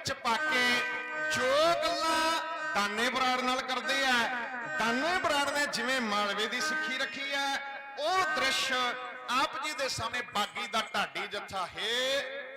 ਵਿੱਚ ਪਾ ਕੇ ਜੋ ਗੱਲਾਂ ਦਾਨੇ ਬਰਾੜ ਨਾਲ ਕਰਦੇ ਆ, ਦਾਨੇ ਬਰਾੜ ਨੇ ਜਿਵੇਂ ਮਾਲਵੇ ਦੀ ਸਿੱਖੀ ਰੱਖੀ ਹੈ ਉਹ ਦ੍ਰਿਸ਼ ਆਪ ਜੀ ਦੇ ਸਾਹਮਣੇ ਬਾਗੀ ਦਾ ਢਾਡੀ ਜੱਥਾ, ਹੈ।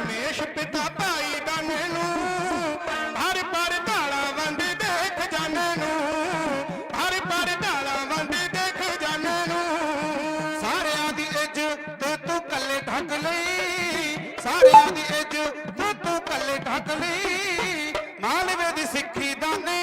ਦਸ਼ਮੇਸ਼ ਪਿਤਾ ਭਾਈ ਦਾ ਮੈਨੂੰ ਹਰ ਪਰ ਢਾਲਾ ਵੰਦ ਦੇਖ ਜਾਣੇ ਨੂੰ, ਹਰ ਪਰ ਢਾਲਾ ਵੰਦ ਦੇਖ ਜਾਣੇ ਨੂੰ। ਸਾਰਿਆਂ ਦੀ ਇੱਜ਼ਤ ਤੂੰ ਕੱਲੇ ਢੱਕ ਲਈ, ਸਾਰਿਆਂ ਦੀ ਇੱਜ਼ਤ ਤੂੰ ਕੱਲੇ ਢੱਕ ਲਈ। ਮਾਲਵੇ ਦੀ ਸਿੱਖੀ ਦਾਨੇ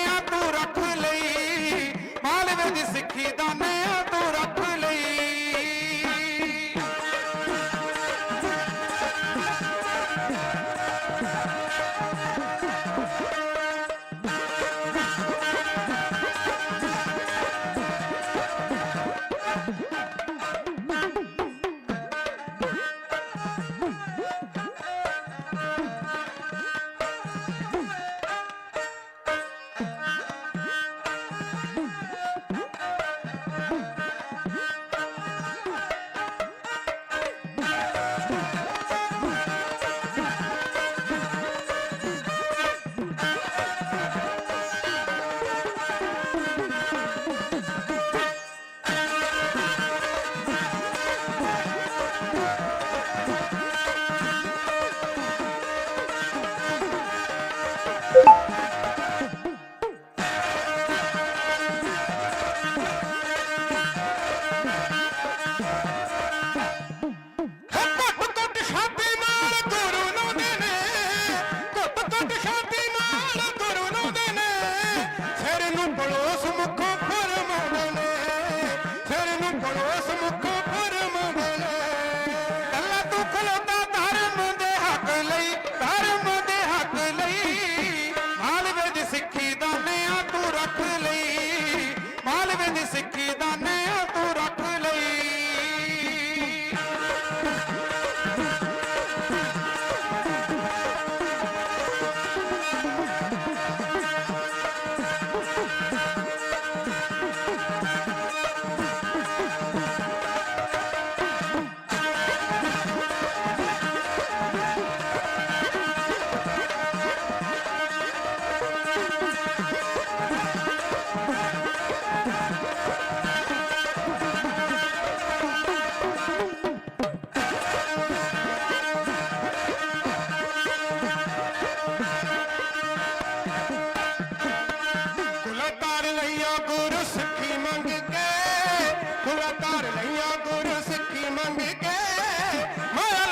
ਤਾਰ ਲਈਆ ਗੁਰੂ ਸਿੱਖੀ ਮੰਗ ਕੇ। ਮਾਇਆ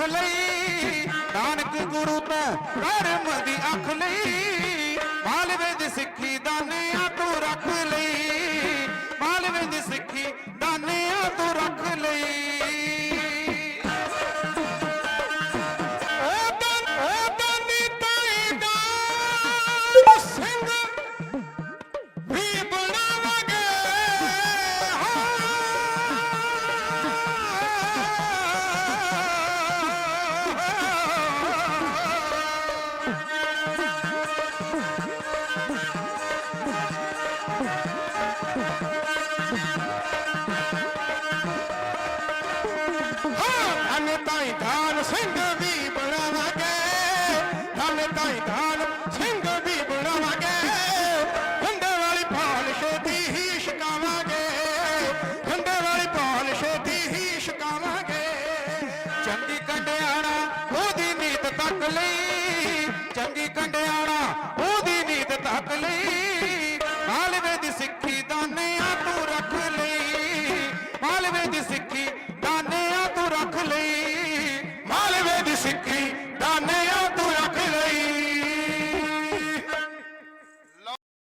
ਅੱਖ ਲਈ, ਨਾਨਕ ਗੁਰੂ ਤਾਂ ਕਰਮ ਦੀ ਅੱਖ ਲਈ। ਮਾਲਵੇ ਦੀ ਸਿੱਖੀ ਦਾਨਿਆਂ ਤੂੰ ਰੱਖ ਲਈ। नेता धार सिंह